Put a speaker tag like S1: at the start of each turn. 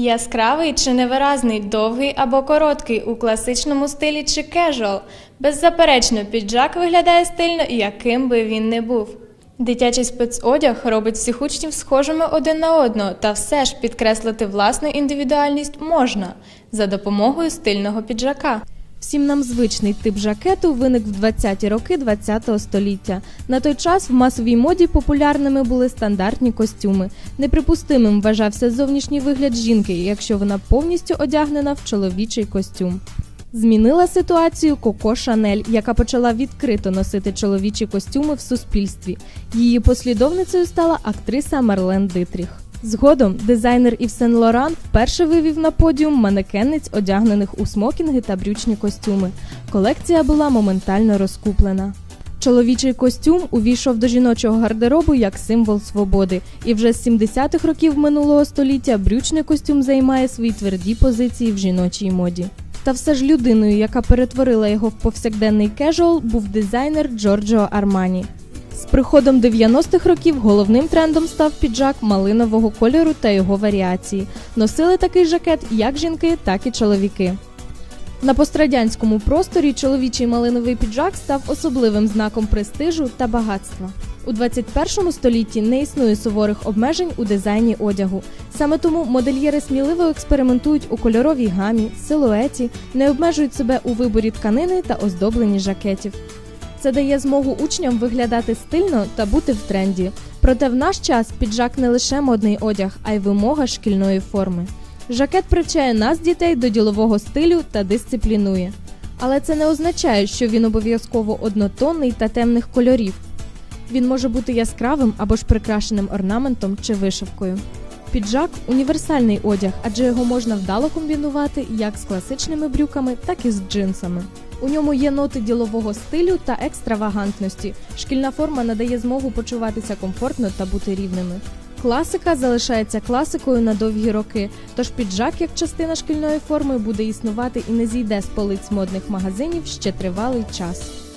S1: Яскравий чи невиразний, довгий або короткий у класичному стилі чи кежуал. Беззаперечно, піджак виглядає стильно, яким би він не був. Дитячий спецодяг робить всіх учнів схожими один на одного, та все ж підкреслити власну індивідуальність можна за допомогою стильного піджака.
S2: Всім нам звичний тип жакету виник в 20-ті роки ХХ століття. На той час в масовій моді популярними були стандартні костюми. Неприпустимим вважався зовнішній вигляд жінки, якщо вона повністю одягнена в чоловічий костюм. Змінила ситуацію Коко Шанель, яка почала відкрито носити чоловічі костюми в суспільстві. Її послідовницею стала актриса Марлен Дитріх. Згодом дизайнер Ів Сен Лоран вперше вивів на подіум манекенниць, одягнених у смокінги та брючні костюми. Колекція була моментально розкуплена. Чоловічий костюм увійшов до жіночого гардеробу як символ свободи, і вже з 70-х років минулого століття брючний костюм займає свої тверді позиції в жіночій моді. Та все ж людиною, яка перетворила його в повсякденний кежуал, був дизайнер Джорджо Армані. З приходом 90-х років головним трендом став піджак малинового кольору та його варіації. Носили такий жакет як жінки, так і чоловіки. На пострадянському просторі чоловічий малиновий піджак став особливим знаком престижу та багатства. У 21 столітті не існує суворих обмежень у дизайні одягу. Саме тому модельєри сміливо експериментують у кольоровій гамі, силуеті, не обмежують себе у виборі тканини та оздобленні жакетів. Це дає змогу учням виглядати стильно та бути в тренді. Проте в наш час піджак не лише модний одяг, а й вимога шкільної форми. Жакет привчає нас, дітей, до ділового стилю та дисциплінує. Але це не означає, що він обов'язково однотонний та темних кольорів. Він може бути яскравим або ж прикрашеним орнаментом чи вишивкою. Піджак універсальний одяг, адже його можна вдало комбінувати як з класичними брюками, так і з джинсами. У ньому є ноти ділового стилю та екстравагантності. Шкільна форма надає змогу почуватися комфортно та бути рівними. Класика залишається класикою на довгі роки, тож піджак як частина шкільної форми буде існувати і не зійде з полиць модних магазинів ще тривалий час.